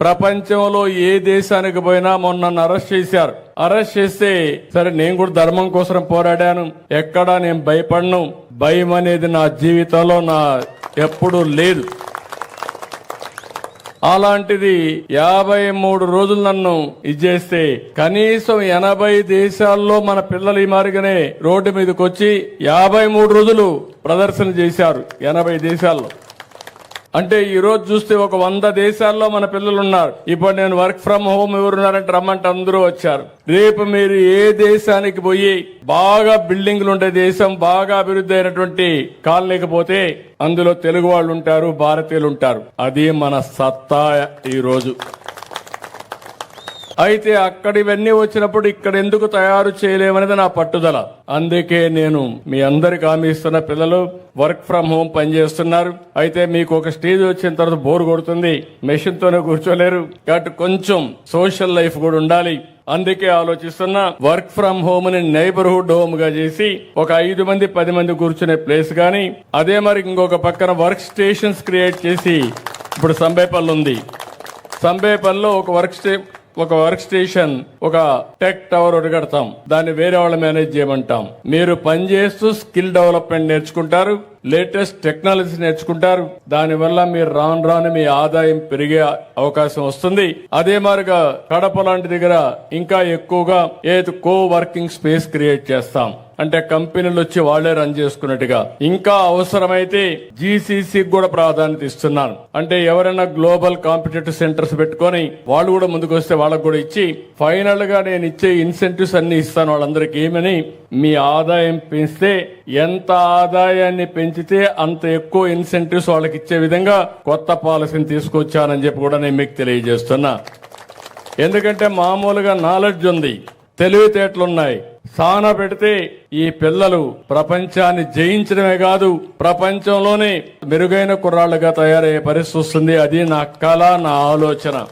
ప్రపంచంలో ఏ దేశానికి పోయినా మొన్న నన్ను అరెస్ట్ చేశారు. అరెస్ట్ చేస్తే సరే నేను కూడా ధర్మం కోసం పోరాడాను. ఎక్కడా నేను భయపడను. భయం అనేది నా జీవితంలో నా ఎప్పుడూ లేదు. అలాంటిది యాభై మూడు రోజులు నన్ను ఇచ్చేస్తే కనీసం ఎనభై దేశాల్లో మన పిల్లలు ఈ మారిగానే రోడ్డు మీదకి వచ్చి యాభై మూడు రోజులు ప్రదర్శన చేశారు ఎనభై దేశాల్లో. అంటే ఈ రోజు చూస్తే ఒక వంద దేశాల్లో మన పిల్లలు ఉన్నారు ఇప్పుడు నేను వర్క్ ఫ్రమ్ హోమ్ ఎవరున్నారంటే రమ్మంటే అందరూ వచ్చారు. రేపు మీరు ఏ దేశానికి పోయి బాగా బిల్డింగ్లు ఉండే దేశం బాగా అభివృద్ధి అయినటువంటి కాలనీకి లేకపోతే అందులో తెలుగు వాళ్ళు ఉంటారు భారతీయులు ఉంటారు. అది మన సత్తా ఈ రోజు. అయితే అక్కడ ఇవన్నీ వచ్చినప్పుడు ఇక్కడ ఎందుకు తయారు చేయలేమనేది నా పట్టుదల. అందుకే నేను మీ అందరికి హామీ ఇస్తున్న పిల్లలు వర్క్ ఫ్రం హోమ్ పనిచేస్తున్నారు. అయితే మీకు ఒక స్టేజ్ వచ్చిన తర్వాత బోర్ కొడుతుంది. మెషిన్ తోనే కూర్చోలేరు. కాబట్టి కొంచెం సోషల్ లైఫ్ కూడా ఉండాలి. అందుకే ఆలోచిస్తున్న వర్క్ ఫ్రం హోమ్ని నైబర్హుడ్ హోమ్గా చేసి ఒక ఐదు మంది పది మంది కూర్చునే ప్లేస్ గాని అదే మరి ఇంకొక పక్కన వర్క్ స్టేషన్స్ క్రియేట్ చేసి ఇప్పుడు సంబేపల్లి ఉంది. సంబేపల్లిలో ఒక వర్క్ స్టే ఒక వర్క్ స్టేషన్ ఒక టెక్ టవర్ ఒకటి కడతాం. దాన్ని వేరే వాళ్ళు మేనేజ్ చేయమంటాం. మీరు పనిచేస్తూ స్కిల్ డెవలప్మెంట్ నేర్చుకుంటారు లేటెస్ట్ టెక్నాలజీ నేర్చుకుంటారు. దానివల్ల మీరు రాను రాను మీ ఆదాయం పెరిగే అవకాశం వస్తుంది. అదే మాదిరిగా కడప లాంటి దగ్గర ఇంకా ఎక్కువగా ఏది కో వర్కింగ్ స్పేస్ క్రియేట్ చేస్తాం. అంటే కంపెనీలు వచ్చి వాళ్ళే రన్ చేసుకున్నట్టుగా. ఇంకా అవసరమైతే జీసీసీ కూడా ప్రాధాన్యత ఇస్తున్నాను. అంటే ఎవరైనా గ్లోబల్ కాంపిటేటివ్ సెంటర్స్ పెట్టుకొని వాళ్ళు కూడా ముందుకు వస్తే వాళ్ళకు కూడా ఇచ్చి ఫైనల్గా నేను ఇచ్చే ఇన్సెంటివ్స్ అన్ని ఇస్తాను వాళ్ళందరికీ. ఏమని? మీ ఆదాయం పెంచితే ఎంత ఆదాయాన్ని పెంచితే అంత ఎక్కువ ఇన్సెంటివ్స్ వాళ్ళకి ఇచ్చే విధంగా కొత్త పాలసీని తీసుకొచ్చానని చెప్పి కూడా నేను మీకు తెలియజేస్తున్నా. ఎందుకంటే మామూలుగా నాలెడ్జ్ ఉంది. తెలివితేటలున్నాయి. సాన పెడితే ఈ పిల్లలు ప్రపంచాన్ని జయించడమే కాదు ప్రపంచంలోనే మెరుగైన కుర్రాళ్ళుగా తయారయ్యే పరిస్థితి వస్తుంది. అది నా కళ నా ఆలోచన.